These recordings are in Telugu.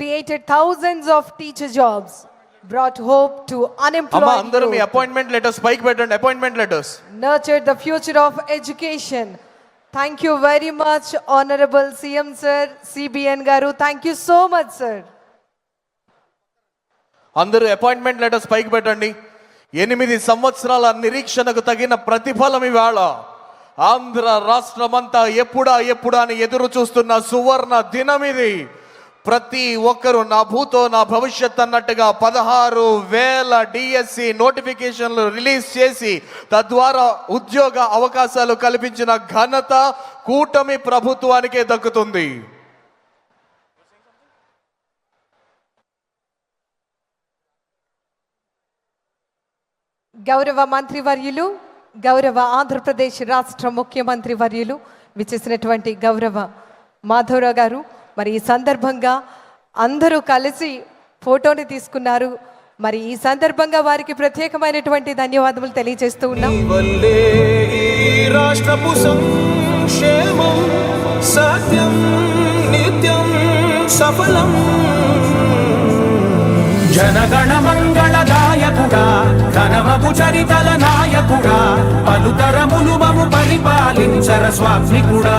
created thousands of teacher jobs, brought hope to అమ్మ unemployed అందరూ మీ youth, అపాయింట్మెంట్ లెటర్స్ పైకి పెట్టండి appointment letters nurtured the future of education. Thank you very much, Honorable CM Sir, CBN Garu. Thank you so much, sir. అందరూ అపాయింట్మెంట్ లెటర్స్ పైకి పెట్టండి ఎనిమిది సంవత్సరాల నిరీక్షణకు తగిన ప్రతిఫలం ఇవాళ ఆంధ్ర రాష్ట్రమంతా ఎప్పుడా ఎప్పుడా అని ఎదురు చూస్తున్న సువర్ణ దినం ఇది ప్రతి ఒక్కరూ నా భూతో నా భవిష్యత్ అన్నట్టుగా పదహారు వేల డిఎస్సి నోటిఫికేషన్లు రిలీజ్ చేసి తద్వారా ఉద్యోగ అవకాశాలు కల్పించిన ఘనత కూటమి ప్రభుత్వానికే దక్కుతుంది. గౌరవ మంత్రివర్యులు గౌరవ ఆంధ్రప్రదేశ్ రాష్ట్ర ముఖ్యమంత్రి వర్యులు విచ్చేసినటువంటి గౌరవ మాధవరావు గారు మరి ఈ సందర్భంగా అందరూ కలిసి ఫోటోని తీసుకున్నారు. మరి ఈ సందర్భంగా వారికి ప్రత్యేకమైనటువంటి ధన్యవాదములు తెలియజేస్తూ ఉన్నాం. రాష్ట్రపు సంక్షేమం సత్యం నిత్యం సఫలం. జనగణ మంగళదాయకుడా ఘనమగు చరితల నాయకుడా పలుతరములు మము పరిపాలించర స్వాత్మికుడా.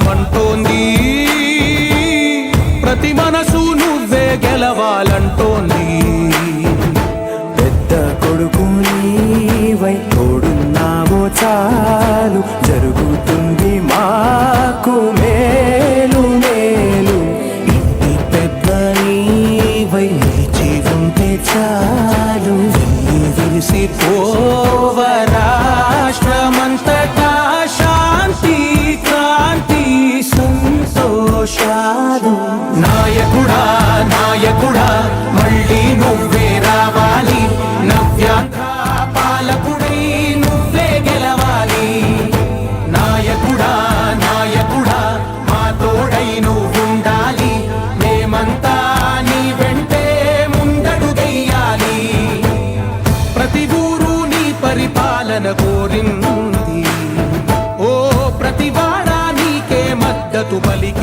పాలకుడై నువ్వే గెలవాలి. నాయకుడా నాయకుడా మా తోడై నువ్వుండాలి. మేమంతా నీ వెంటే ముందడుగెయ్యాలి ప్రతి ఊరు నీ పరిపాలన కోరింది. ఓ ప్రతి నీకే మద్దతు పలికింది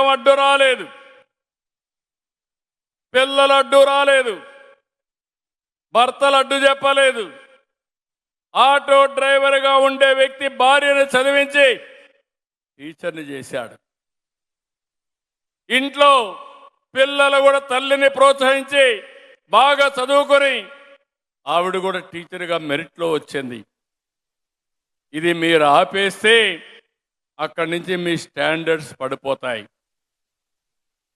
వ్యతిరేకం అడ్డు రాలేదు. పిల్లలు అడ్డు రాలేదు. భర్తలు అడ్డు చెప్పలేదు. ఆటో డ్రైవర్గా ఉండే వ్యక్తి భార్యను చదివించి టీచర్ని చేశాడు. ఇంట్లో పిల్లలు కూడా తల్లిని ప్రోత్సహించి బాగా చదువుకొని ఆవిడ కూడా టీచర్గా మెరిట్లో వచ్చింది. ఇది మీరు ఆపేస్తే అక్కడి నుంచి మీ స్టాండర్డ్స్ పడిపోతాయి.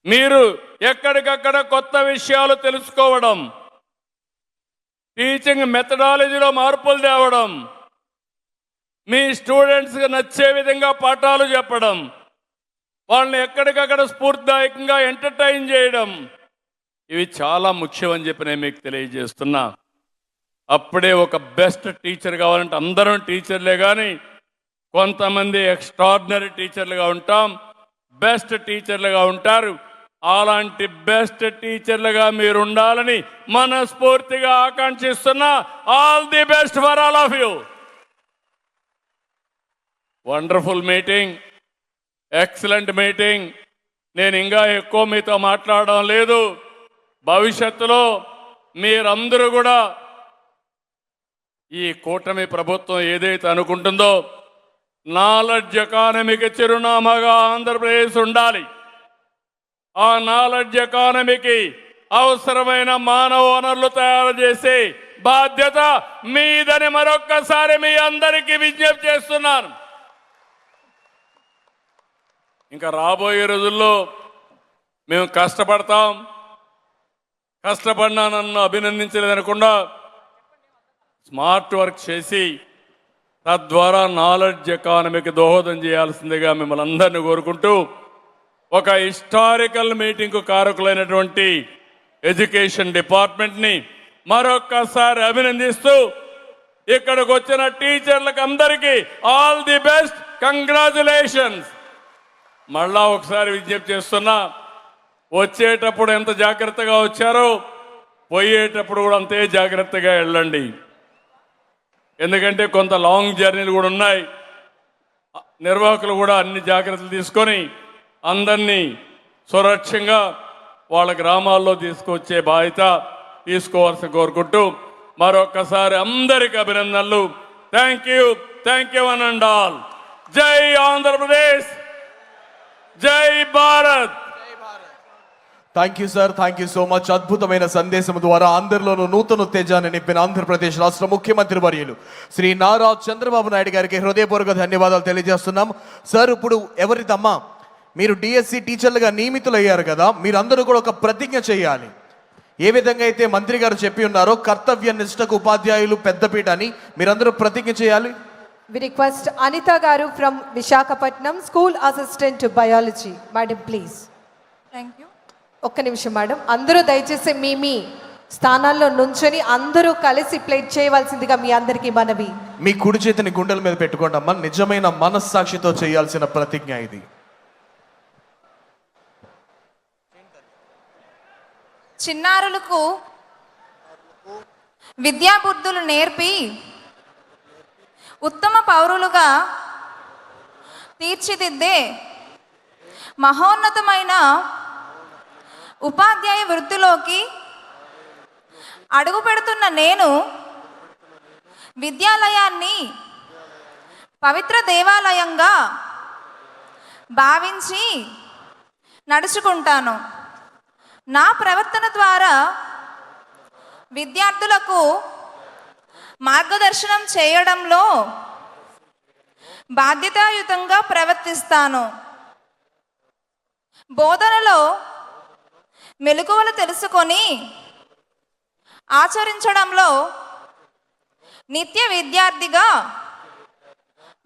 మీరు ఎక్కడికక్కడ కొత్త విషయాలు తెలుసుకోవడం టీచింగ్ మెథడాలజీలో మార్పులు తేవడం మీ స్టూడెంట్స్కి నచ్చే విధంగా పాఠాలు చెప్పడం వాళ్ళని ఎక్కడికక్కడ స్ఫూర్తిదాయకంగా ఎంటర్టైన్ చేయడం ఇవి చాలా ముఖ్యమని చెప్పి నేను మీకు తెలియజేస్తున్నా. అప్పుడే ఒక బెస్ట్ టీచర్ కావాలంటే అందరం టీచర్లే కానీ కొంతమంది ఎక్స్ట్రాడినరీ టీచర్లుగా ఉంటాం బెస్ట్ టీచర్లుగా ఉంటారు. అలాంటి బెస్ట్ టీచర్లుగా మీరు ఉండాలని మనస్ఫూర్తిగా ఆకాంక్షిస్తున్నా. All the best for all of you wonderful meeting excellent meeting నేను ఇంకా ఎక్కువ మీతో మాట్లాడడం లేదు. భవిష్యత్తులో మీరందరూ కూడా ఈ కూటమి ప్రభుత్వం ఏదైతే అనుకుంటుందో నాలెడ్జ్ ఎకానమీకి చిరునామాగా ఆంధ్రప్రదేశ్ ఉండాలి. ఆ నాలెడ్జ్ ఎకానమీకి అవసరమైన మానవ వనరులు తయారు చేసే బాధ్యత మీదని మరొక్కసారి మీ అందరికీ విజ్ఞప్తి చేస్తున్నాను. ఇంకా రాబోయే రోజుల్లో మేము కష్టపడతాం. కష్టపడినా నన్ను అభినందించలేదనకుండా స్మార్ట్ వర్క్ చేసి తద్వారా నాలెడ్జ్ ఎకానమీకి దోహదం చేయాల్సిందిగా మిమ్మల్ని అందరినీ కోరుకుంటూ ఒక హిస్టారికల్ మీటింగ్కు కారకులైనటువంటి ఎడ్యుకేషన్ డిపార్ట్మెంట్ని మరొక్కసారి అభినందిస్తూ ఇక్కడికి వచ్చిన టీచర్లకు అందరికీ ఆల్ ది బెస్ట్. కంగ్రాచులేషన్స్. మళ్ళా ఒకసారి విజ్ఞప్తి చేస్తున్నా వచ్చేటప్పుడు ఎంత జాగ్రత్తగా వచ్చారో పోయేటప్పుడు కూడా అంతే జాగ్రత్తగా వెళ్ళండి. ఎందుకంటే కొంత లాంగ్ జర్నీలు కూడా ఉన్నాయి. నిర్వాహకులు కూడా అన్ని జాగ్రత్తలు తీసుకొని అందరినీ సురక్షంగా వాళ్ళ గ్రామాల్లో తీసుకొచ్చే బాధ్యత తీసుకోవాల్సి కోరుకుంటూ మరొక్కసారి అందరికి అభినందనలు. Thank you thank you one and all జై ఆంధ్రప్రదేశ్. జై Bharat. Thank you sir thank you so much అద్భుతమైన సందేశం ద్వారా అందరిలోనూ నూతన ఉత్తేజాన్ని నింపిన ఆంధ్రప్రదేశ్ రాష్ట్ర ముఖ్యమంత్రి వర్యులు శ్రీ నారా చంద్రబాబు నాయుడు గారికి హృదయపూర్వక ధన్యవాదాలు తెలియజేస్తున్నాం. సార్ ఇప్పుడు ఎవరిదమ్మా? మీరు డిఎస్సి టీచర్లుగా నియమితులయ్యారు కదా మీరందరూ కూడా ఒక ప్రతిజ్ఞ చేయాలి. ఏ విధంగా అయితే మంత్రి గారు చెప్పి ఉన్నారో కర్తవ్య నిష్ఠకు ఉపాధ్యాయులు పెద్దపీట అని మీరందరూ ప్రతిజ్ఞ చేయాలి? We request Anitha garu from Visakhapatnam school assistant biology madam please thank you ఒక్క నిమిషం మేడం అందరూ దయచేసి మీ మీ స్థానాల్లో నుంచొని అందరూ కలిసి ప్లేట్ చేయవలసిందిగా మీ అందరికీ మనవి. మీ కుడి చేతిని గుండెల మీద పెట్టుకోండి అమ్మా. నిజమైన మనస్సాక్షితో చేయాల్సిన ప్రతిజ్ఞ ఇది. చిన్నారులకు విద్యాబుద్ధులు నేర్పి ఉత్తమ పౌరులుగా తీర్చిదిద్దే మహోన్నతమైన ఉపాధ్యాయ వృత్తిలోకి అడుగు పెడుతున్న నేను విద్యాలయాన్ని పవిత్ర దేవాలయంగా భావించి నడుచుకుంటాను. నా ప్రవర్తన ద్వారా విద్యార్థులకు మార్గదర్శనం చేయడంలో బాధ్యతాయుతంగా ప్రవర్తిస్తాను. బోధనలో మెలకువలు తెలుసుకొని ఆచరించడంలో నిత్య విద్యార్థిగా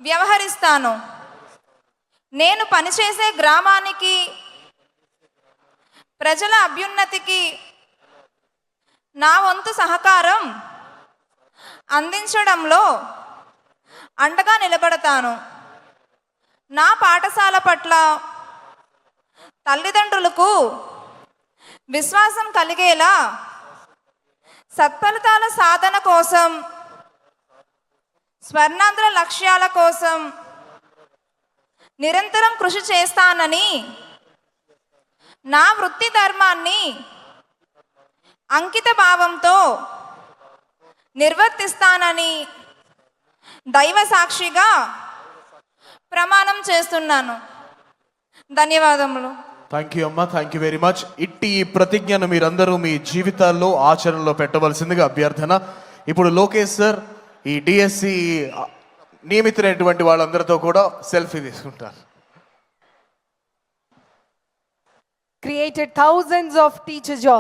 వ్యవహరిస్తాను. నేను పనిచేసే గ్రామానికి ప్రజల అభ్యున్నతికి నా వంతు సహకారం అందించడంలో అండగా నిలబడతాను. నా పాఠశాల పట్ల తల్లిదండ్రులకు విశ్వాసం కలిగేలా సత్ఫలితాల సాధన కోసం స్వర్ణాంధ్ర లక్ష్యాల కోసం నిరంతరం కృషి చేస్తానని నా వృత్తి ధర్మాన్ని అంకిత భావంతో నిర్వర్తిస్తానని దైవ సాక్షిగా ప్రమాణం చేస్తున్నాను. ధన్యవాదములు. థ్యాంక్ యూ అమ్మా. థ్యాంక్ యూ వెరీ మచ్ ఇట్టి ఈ ప్రతిజ్ఞను మీరందరూ మీ జీవితాల్లో ఆచరణలో పెట్టవలసిందిగా అభ్యర్థన. ఇప్పుడు లోకేష్ సార్ ఈ డిఎస్సి నియమితులైనటువంటి వాళ్ళందరితో కూడా సెల్ఫీ తీసుకుంటారు. Created thousands of teacher jobs.